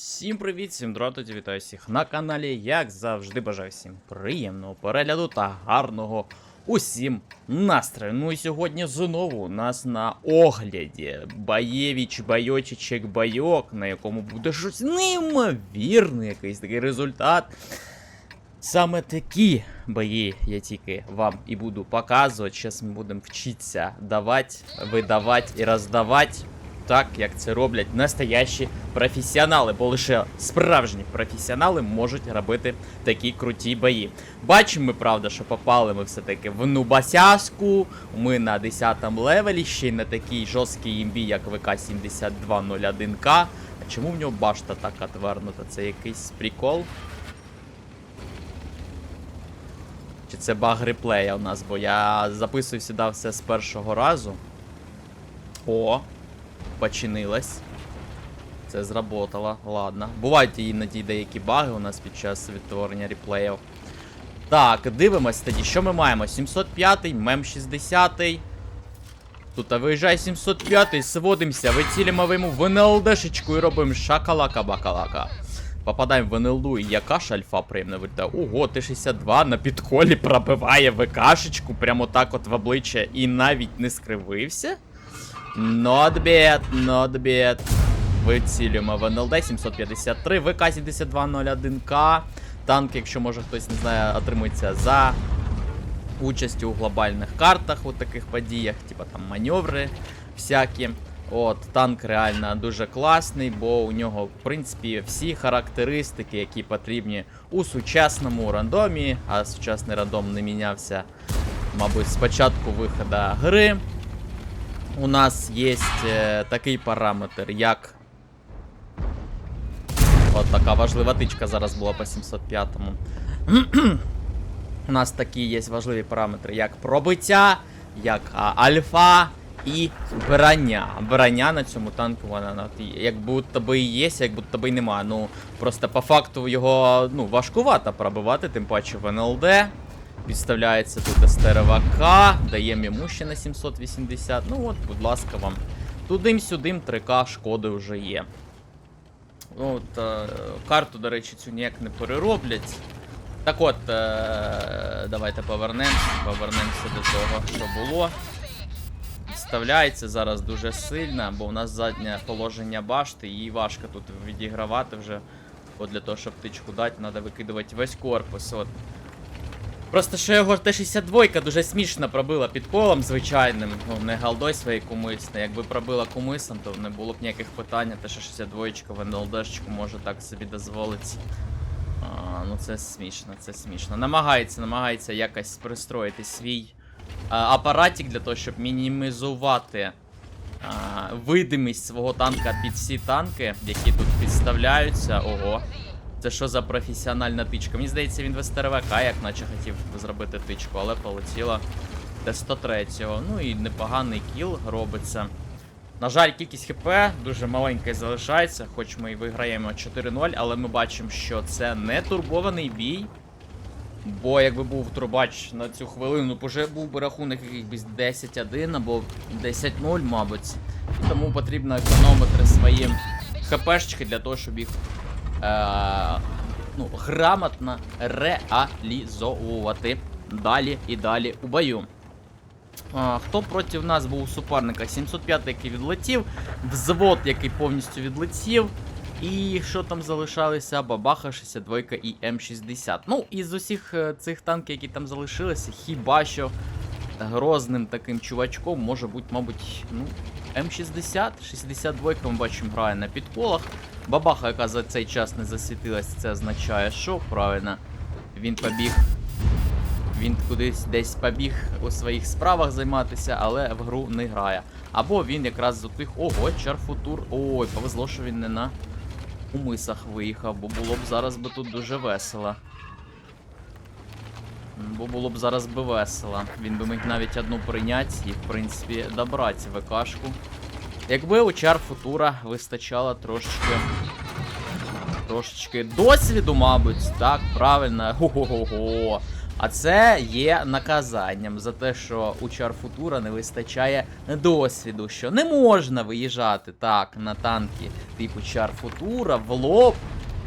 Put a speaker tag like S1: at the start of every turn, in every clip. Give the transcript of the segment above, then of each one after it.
S1: Всім привіт, всім дратоті, вітаю всіх на каналі. Як завжди, бажаю всім приємного перегляду та гарного усім настрою. Ну і сьогодні знову у нас на огляді Баєвіч, Байочичек, Байок, на якому буде щось неймовірне, якийсь такий результат. Саме такі бої я тільки вам і буду показувати. Зараз ми будемо вчитися давати, видавати і роздавати так, як це роблять настоящі професіонали, бо лише справжні професіонали можуть робити такі круті бої. Бачимо ми, правда, що попали ми все-таки в Нубасяску. Ми на 10 левелі, ще й на такій жорсткій імбі, як ВК-7201К. А чому в нього башта так отвернута? Це якийсь прикол? Чи це баг реплея у нас, бо я записую сюди все з першого разу. О, починилась. Це зработало, ладно. Бувають іноді деякі баги у нас під час відтворення реплеїв. Так, дивимось тоді, що ми маємо? 705-й, мем 60-й. Тут виїжджає 705-й, сводимося, вицілимо йому в НЛДшечку і робимо шакалака-бакалака. Попадаємо в НЛДу, і яка альфа приємна виглядає. Ого, Т-62 на підколі пробиває ВКшечку прямо так от в обличчя і навіть не скривився. Not bad, not bad. Вицілюємо в НЛД 753, ВК-7201К. Танк, якщо може хтось не знає, отримується за участю у глобальних картах, у таких подіях, типа там маневри всякі. От, танк реально дуже класний, бо у нього, в принципі, всі характеристики, які потрібні у сучасному рандомі, а сучасний рандом не мінявся, мабуть, з початку виходу гри. У нас є е, такий параметр, як. От така важлива тичка зараз була по 705-му. У нас такі є важливі параметри, як пробиття, як альфа і броня. Броня на цьому танку вона як будто би і є, як будто би і нема. Ну просто по факту його ну, важкувато пробивати, тим паче в НЛД. Підставляється тут СТРВК, даємо йому ще на 780. Ну от, будь ласка, вам. Тудим-сюдим 3К шкоди вже є. От, е, карту, до речі, цю ніяк не перероблять. Так от, е, давайте повернемося. Повернемося до того, що було. Вставляється зараз дуже сильно, бо у нас заднє положення башти, її важко тут відігравати вже. Бо для того, щоб тичку дати, треба викидувати весь корпус. От. Просто що його Т-62 дуже смішно пробила під колом звичайним, ну не галдой своєю кумисне. Якби пробила кумисом, то не було б ніяких питань, Т-62 в НЛДшечку може так собі дозволити. А, ну це смішно, це смішно. Намагається, намагається якось пристроїти свій а, апаратик для того, щоб мінімізувати а, видимість свого танка під всі танки, які тут підставляються. Ого. Це що за професіональна тичка? Мені здається, він СТРВК, як наче хотів зробити тичку, але полетіло Т-103. Ну і непоганий кіл робиться. На жаль, кількість ХП дуже маленька залишається, хоч ми і виграємо 4-0, але ми бачимо, що це не турбований бій. Бо якби був турбач на цю хвилину, б уже був би рахунок якийсь 10-1 або 10-0, мабуть. Тому потрібно економити свої ХПшечки для того, щоб їх е, ну, грамотно реалізовувати далі і далі у бою. А, хто проти нас був у суперника? 705, який відлетів, взвод, який повністю відлетів. І що там залишалося? Бабаха 62 і М60. Ну, із усіх е, цих танків, які там залишилися, хіба що грозним таким чувачком може бути, мабуть, ну, М60, 62 ми бачимо, грає на підколах. Бабаха, яка за цей час не засвітилась, це означає, що правильно. Він побіг. Він кудись десь побіг у своїх справах займатися, але в гру не грає. Або він якраз з тих. Ого, чарфутур. Ой, повезло, що він не на умисах виїхав, бо було б зараз би тут дуже весело. Бо було б зараз би весело. Він би міг навіть одну прийняти і, в принципі, добрати ВКшку. Якби у чар футура вистачало трошечки. Трошечки досвіду, мабуть. Так, правильно. Го-го-го-го. А це є наказанням за те, що у Чарфутура не вистачає досвіду, що не можна виїжджати так на танки типу Чарфутура в лоб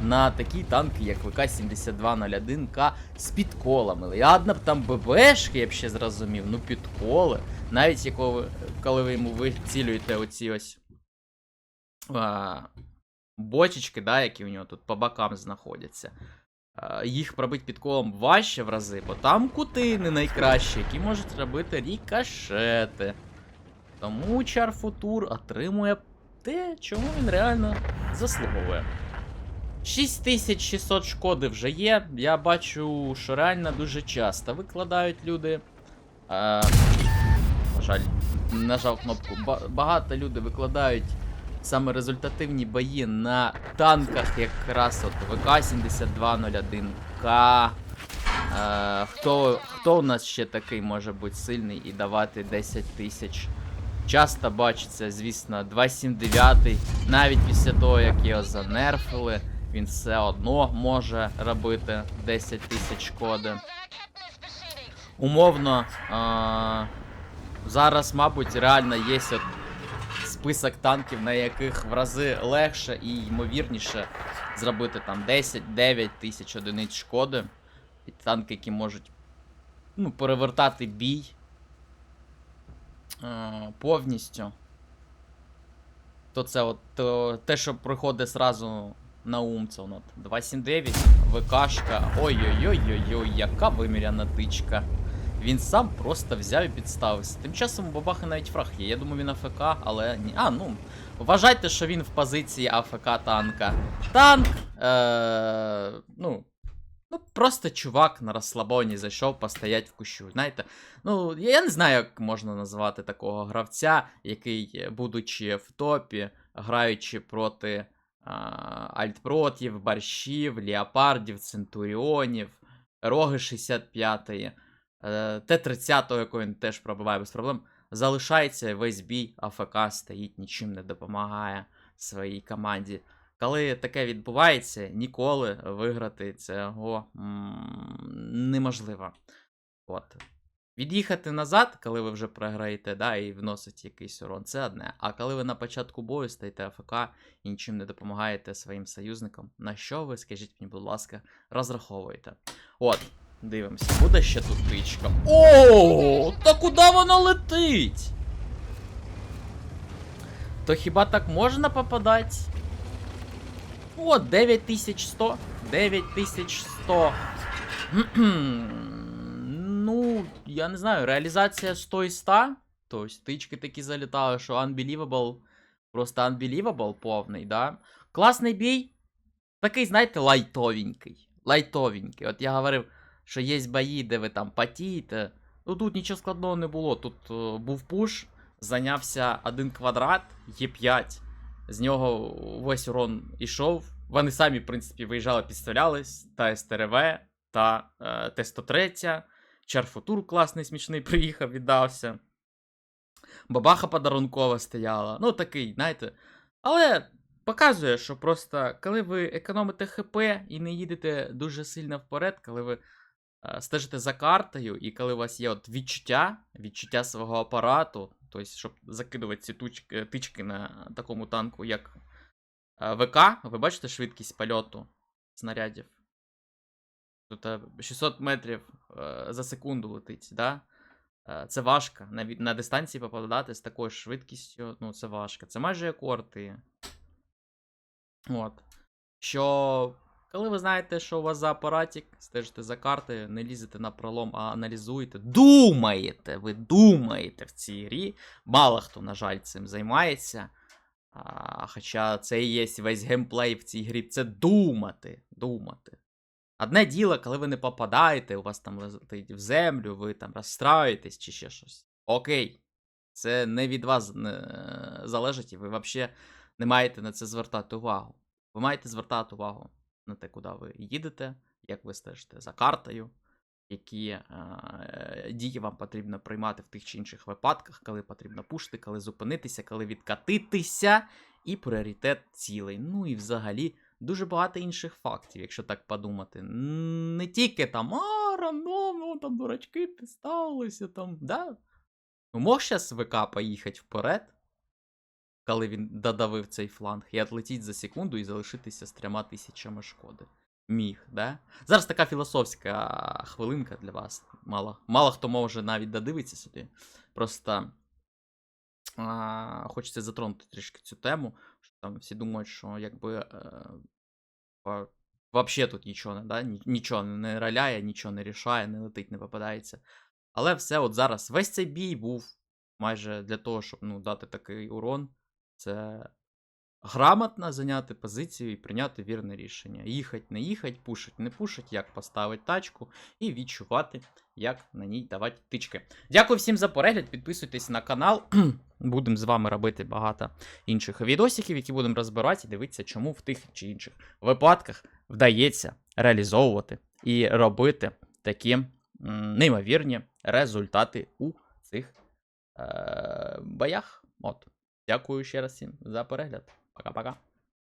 S1: на такі танки, як ВК-7201К з підколами. Ладно б там ББшки, я б ще зрозумів, ну підколи. Навіть якого, коли ви йому вицілюєте оці ось а, бочечки, да, які у нього тут по бокам знаходяться. А, їх пробити підколом важче в рази, бо там кути не найкращі, які можуть робити рікошети. Тому Чарфутур отримує те, чому він реально заслуговує. 6600 шкоди вже є. Я бачу, що реально дуже часто викладають люди. А, на жаль, нажав кнопку. Багато люди викладають саме результативні бої на танках, якраз от ВК-7201К. Е, хто, хто у нас ще такий може бути сильний і давати 10 тисяч? Часто бачиться, звісно, 279, навіть після того, як його занерфили, він все одно може робити 10 тисяч шкоди. Умовно, а, зараз, мабуть, реально є от список танків, на яких в рази легше і ймовірніше зробити там 10-9 тисяч одиниць шкоди. І танки, які можуть ну, перевертати бій е, повністю. То це от то, те, що приходить зразу на ум, це от 279, ВКшка. Ой-ой-ой-ой-ой, яка виміряна тичка. Він сам просто взяв і підставився. Тим часом у бабахи навіть фраг є. Я думаю, він АФК, але ні. А, ну. Вважайте, що він в позиції АФК танка. Танк. Е- ну. Ну, просто чувак на розслабоні зайшов постоять в кущу. Знаєте, ну, я не знаю, як можна назвати такого гравця, який, е, будучи в топі, граючи проти а, альтпротів, борщів, леопардів, центуріонів, роги 65-ї, е, Т-30, якого він теж пробиває без проблем, залишається весь бій, АФК стоїть, нічим не допомагає своїй команді. Коли таке відбувається, ніколи виграти цього неможливо. От. Від'їхати назад, коли ви вже програєте, да, і вносите якийсь урон, це одне. А коли ви на початку бою стоїте АФК і нічим не допомагаєте своїм союзникам, на що ви, скажіть мені, будь ласка, розраховуєте? От, дивимося, буде ще тут тичка. О, та куди воно летить? То хіба так можна попадати? О, 9100. 9100. ну, я не знаю, реалізація 100 і 100. Тобто тички такі залітали, що unbelievable. Просто unbelievable повний, да. Класний бій. Такий, знаєте, лайтовенький. Лайтовенький. От я говорив, що є бої, де ви там потієте. Ну тут нічого складного не було. Тут е, був пуш, зайнявся один квадрат, Є5. З нього весь урон ішов. Вони самі, в принципі, виїжджали, підставлялись. Та СТРВ, та е, Т-103. Чарфутур класний, смішний, приїхав, віддався. Бабаха подарункова стояла. Ну, такий, знаєте. Але показує, що просто коли ви економите ХП і не їдете дуже сильно вперед, коли ви е, стежите за картою, і коли у вас є от відчуття, відчуття свого апарату, тобто, щоб закидувати ці тучки, тички на такому танку, як е, ВК, ви бачите швидкість польоту снарядів? Тут е, 600 метрів е, за секунду летить, да? Е, Це важко. На, на дистанції попадати з такою швидкістю, ну, це важко. Це майже як орти. От. Що. Коли ви знаєте, що у вас за апаратик, стежите за картою, не лізете на пролом, а аналізуєте, думаєте, ви думаєте в цій грі. Мало хто, на жаль, цим займається. А, хоча це і є весь геймплей в цій грі, це думати. думати. Одне діло, коли ви не попадаєте, у вас там летить в землю, ви там розстраюєтесь чи ще щось. Окей. Це не від вас не залежить, і ви взагалі не маєте на це звертати увагу. Ви маєте звертати увагу на те, куди ви їдете, як ви стежите за картою, які е, дії вам потрібно приймати в тих чи інших випадках, коли потрібно пушити, коли зупинитися, коли відкатитися, і пріоритет цілей. Ну і взагалі дуже багато інших фактів, якщо так подумати. Не тільки там, а рандомно, там дурачки підставилися, там, да? Ну, мог щас ВК поїхати вперед, коли він додавив цей фланг, і отлетіть за секунду і залишитися з трьома тисячами шкоди. Міг, да? Зараз така філософська хвилинка для вас. Мало, мало хто може навіть додивитися сюди. Просто а, хочеться затронути трішки цю тему. Що там всі думають, що якби. Е, во- Вообще тут нічого не, да? нічого не роляє, нічого не рішає, не летить, не попадається. Але все, от зараз весь цей бій був майже для того, щоб ну, дати такий урон. Це грамотно зайняти позицію і прийняти вірне рішення. Їхать, не їхать, пушить, не пушить, як поставити тачку і відчувати, як на ній давати тички. Дякую всім за перегляд. Підписуйтесь на канал. Будемо з вами робити багато інших відосиків, які будемо розбирати і дивитися, чому в тих чи інших випадках вдається реалізовувати і робити такі неймовірні результати у цих е- боях. От. Дякую ще раз всім за перегляд. Пока-пока.